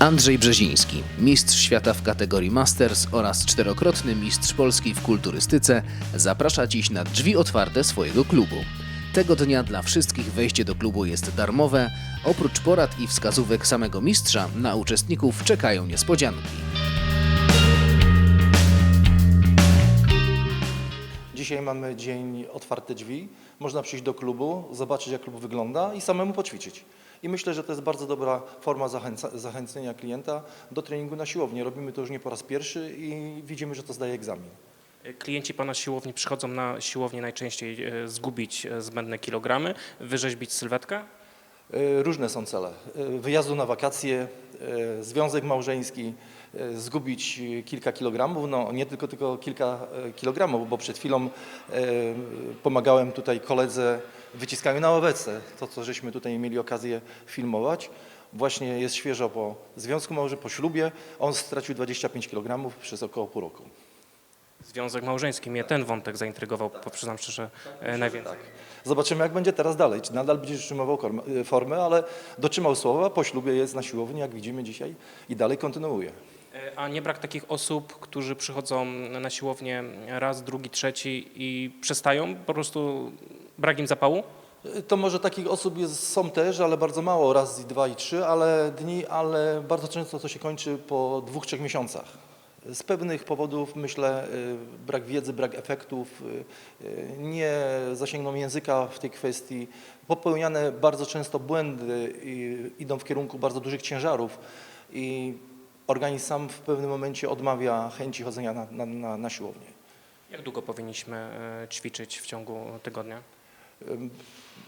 Andrzej Brzeziński, mistrz świata w kategorii Masters oraz czterokrotny mistrz Polski w kulturystyce, zaprasza dziś na drzwi otwarte swojego klubu. Tego dnia dla wszystkich wejście do klubu jest darmowe. Oprócz porad i wskazówek samego mistrza, na uczestników czekają niespodzianki. Dzisiaj mamy dzień otwarte drzwi. Można przyjść do klubu, zobaczyć jak klub wygląda i samemu poćwiczyć. I myślę, że to jest bardzo dobra forma zachęca, zachęcenia klienta do treningu na siłowni. Robimy to już nie po raz pierwszy i widzimy, że to zdaje egzamin. Klienci Pana siłowni przychodzą na siłownię najczęściej e, zgubić e, zbędne kilogramy, wyrzeźbić sylwetkę. E, Różne są cele. Wyjazdu na wakacje, związek małżeński, zgubić e, kilka kilogramów, no nie tylko, tylko kilka e, kilogramów, bo przed chwilą e, pomagałem tutaj koledze wyciskaniu na ławece, to co żeśmy tutaj mieli okazję filmować. Właśnie jest świeżo po związku małżeńskim, po ślubie, on stracił 25 kg przez około pół roku. Związek małżeński mnie ten wątek zaintrygował, bo przyznam szczerze, e, najwięcej. Zobaczymy jak będzie teraz dalej, czy nadal będzie utrzymywał formę, ale dotrzymał słowa, po ślubie jest na siłowni, jak widzimy dzisiaj i dalej kontynuuje. E, A nie brak takich osób, którzy przychodzą na siłownię raz, drugi, trzeci i przestają, po prostu brak im zapału? To może takich osób jest, są też, ale bardzo mało, raz, i dwa i trzy, ale dni, ale bardzo często to się kończy po dwóch, trzech miesiącach. Z pewnych powodów, myślę, y, brak wiedzy, brak efektów, nie zasięgną języka w tej kwestii. Popełniane bardzo często błędy idą w kierunku bardzo dużych ciężarów i organizm sam w pewnym momencie odmawia chęci chodzenia na, na, na, na siłownię. Jak długo powinniśmy e, ćwiczyć w ciągu tygodnia?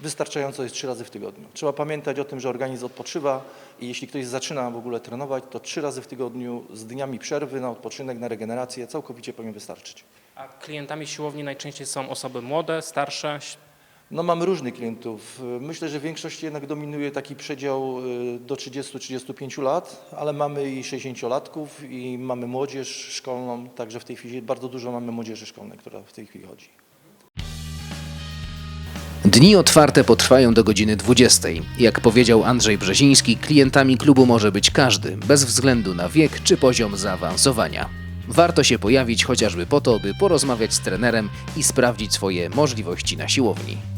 Wystarczająco jest trzy razy w tygodniu. Trzeba pamiętać o tym, że organizm odpoczywa i jeśli ktoś zaczyna w ogóle trenować, to trzy razy w tygodniu z dniami przerwy na odpoczynek, na regenerację całkowicie powinien wystarczyć. A klientami siłowni najczęściej są osoby młode, starsze, No mamy różnych klientów. Myślę, że w większości jednak dominuje taki przedział y, do 30-35 lat, ale mamy i 60-latków i mamy młodzież szkolną, także w tej chwili bardzo dużo mamy młodzieży szkolnej, która w tej chwili chodzi. Dni otwarte potrwają do godziny 20. Jak powiedział Andrzej Brzeziński, klientami klubu może być każdy, bez względu na wiek czy poziom zaawansowania. Warto się pojawić chociażby po to, by porozmawiać z trenerem i sprawdzić swoje możliwości na siłowni.